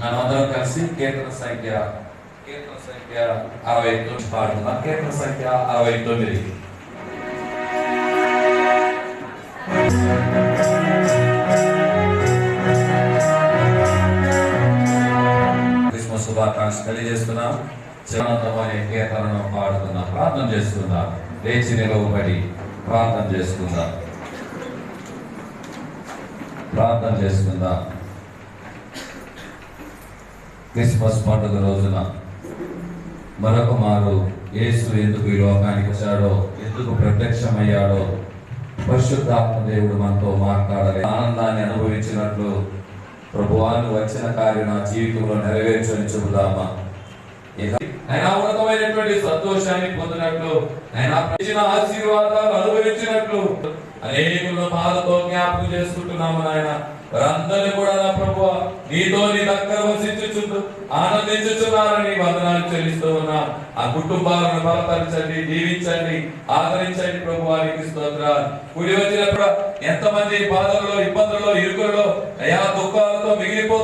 మనమందరం కలిసి కీర్తన సంఖ్య కీర్తన సంఖ్య అరవై తొమ్మిది పాడుతున్నాం కీర్తన సంఖ్య అరవై తొమ్మిది. క్రిస్మస్ శుభాకాంక్ష తెలియజేస్తున్నాం. పాడుతున్నాం. ప్రార్థన చేస్తున్నాం. లేచి నిలవబడి ప్రార్థన చేస్తున్నాం. ప్రార్థన చేసుకుందాం క్రిస్మస్ పండుగ రోజున మరొక మారు యేసు ఎందుకు ఈ లోకానికి వచ్చాడో ఎందుకు ప్రత్యక్షమయ్యాడో పరిశుద్ధాత్మ దేవుడు మనతో మాట్లాడాలి. ఆనందాన్ని అనుభవించినట్లు ప్రభువాను వచ్చిన కార్యం నా జీవితంలో నెరవేర్చని చెబుదామా? ఆయన ఉన్నతమైనటువంటి సంతోషాన్ని పొందినట్లు ఆయన ఆశీర్వాదాలు అనుభవించినట్లు అనేకులను బాధతో జ్ఞాపకం చేసుకుంటున్నాము నాయన. వారందరినీ కూడా నా ప్రభు నీతో నీ దగ్గర వసించుచుంటూ ఆనందించుచున్నారని వందనాలు చెల్లిస్తూ ఉన్నా. ఆ కుటుంబాలను బలపరచండి దీవించండి ఆదరించండి ప్రభు వారికి స్తోత్రాలు. కుడి వచ్చినప్పుడు ఎంతమంది బాధల్లో ఇబ్బందుల్లో ఇరుకుల్లో అయా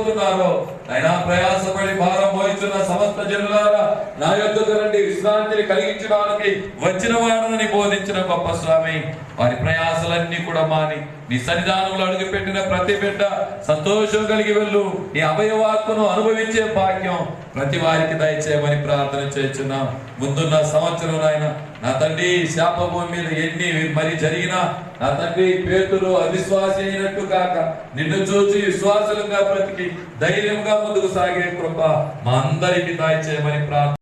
మిగిలిపోతున్నారో అయినా ప్రయాసపడి భారం మోయిస్తున్న సమస్త జనులారా నా యొక్కకు రండి. విశ్రాంతిని కలిగించడానికి వచ్చిన వాడనని బోధించిన గొప్ప స్వామి వారి ప్రయాసలన్నీ కూడా మాని నీ సన్నిధానంలో అడుగుపెట్టిన ప్రతి బిడ్డ సంతోషం కలిగి వెళ్ళు. నీ అభయవాక్కును అనుభవించే భాగ్యం ప్రతి వారికి దయచేయమని ప్రార్థన చేస్తున్నాం. ముందున్న సంవత్సరం నాయన నా తండ్రి శాపభూమి మీద ఎన్ని మరి జరిగినా నా తండ్రి పేతులు అవిశ్వాసి అయినట్టు కాక నిన్ను చూసి విశ్వాసులుగా బ్రతికి ధైర్యంగా ముందుకు సాగే కృప మా అందరికీ దయచేయమని ప్రార్థన